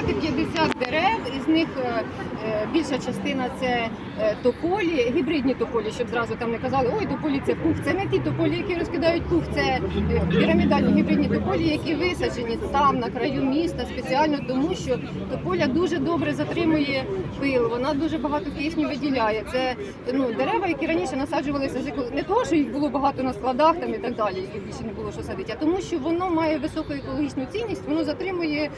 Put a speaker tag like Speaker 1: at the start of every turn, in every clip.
Speaker 1: зібрати 50 дерев, із них е, е, більша частина це е, тополі, гібридні тополі, щоб зразу там не казали, ой, тополі це пух. Це не ті тополі, які розкидають пух, це пірамідальні гібридні тополі, які висаджені там на краю міста спеціально тому, що тополя дуже добре затримує пил, вона дуже багато кисню виділяє. Це ну дерева, які раніше насаджувалися не того, що їх було багато на складах там і так далі, і більше не було що садити, а тому, що воно має високу екологічну цінність, воно затримує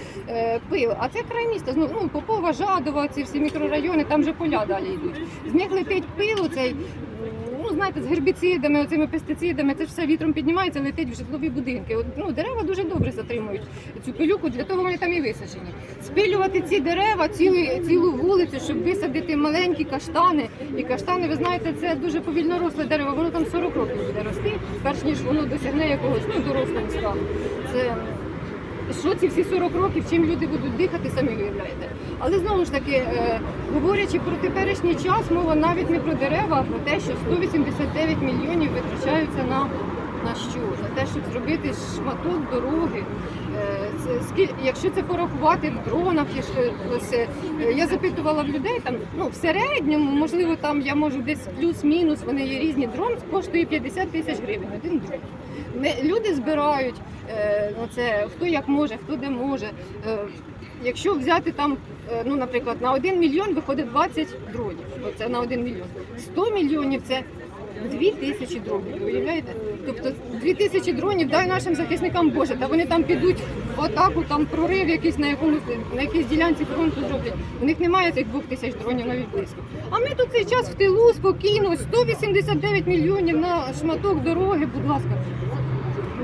Speaker 1: пил. А це край міста. Ну, Попова, Жадова, ці всі мікрорайони, там вже поля далі йдуть. З них летить пил, цей. Ну, знаєте, з гербіцидами, оцими пестицидами, це ж все вітром піднімається, летить в житлові будинки. От, ну, дерева дуже добре затримують цю пилюку, для того вони там і висаджені. Спилювати ці дерева, цілу, цілу вулицю, щоб висадити маленькі каштани. І каштани, ви знаєте, це дуже повільно росле дерево, воно там 40 років буде рости, перш ніж воно досягне якогось ну, дорослого стану. Це що ці всі 40 років, чим люди будуть дихати, самі виявляєте. Але знову ж таки, е, говорячи про теперішній час, мова навіть не про дерева, а про те, що 189 мільйонів витрачаються на, на що? На те, щоб зробити шматок дороги. Е, якщо це порахувати в дронах, е, я запитувала в людей, там, ну, в середньому, можливо, там я можу десь плюс-мінус, вони є різні, дрон коштує 50 тисяч гривень, один дрон. Люди збирають це, хто як може, хто де може. Е, якщо взяти там, е, ну, наприклад, на 1 мільйон виходить 20 дронів. Оце на 1 мільйон. 100 мільйонів це 2 тисячі дронів. Уявляєте? Тобто 2 тисячі дронів дай нашим захисникам Боже, та вони там підуть в атаку, там прорив якийсь на якомусь на якійсь ділянці фронту зроблять. У них немає цих 2 тисяч дронів навіть близько. А ми тут цей час в тилу спокійно, 189 мільйонів на шматок дороги, будь ласка.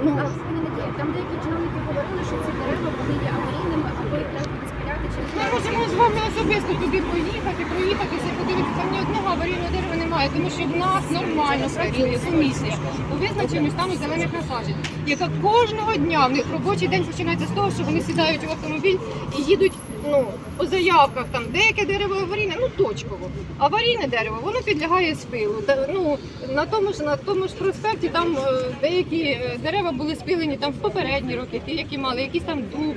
Speaker 1: Ну,
Speaker 2: А не Надія, там деякі чиновники говорили, що ці дерева вони є аварійними, або їх треба буде спиляти через
Speaker 1: Ми можемо з вами особисто туди поїхати, проїхатися, подивитися. Там ні одного аварійного дерева немає, тому що в нас нормально працює комісія у визначенню стану зелених насаджень, яка кожного дня в них робочий день починається з того, що вони сідають в автомобіль і їдуть. Ну, по заявках там деяке дерево аварійне, ну точково. Аварійне дерево, воно підлягає спилу. Та, ну, на тому ж на тому ж проспекті там е, деякі е, дерева були спилені там в попередні роки, ті, які мали якісь там дуб,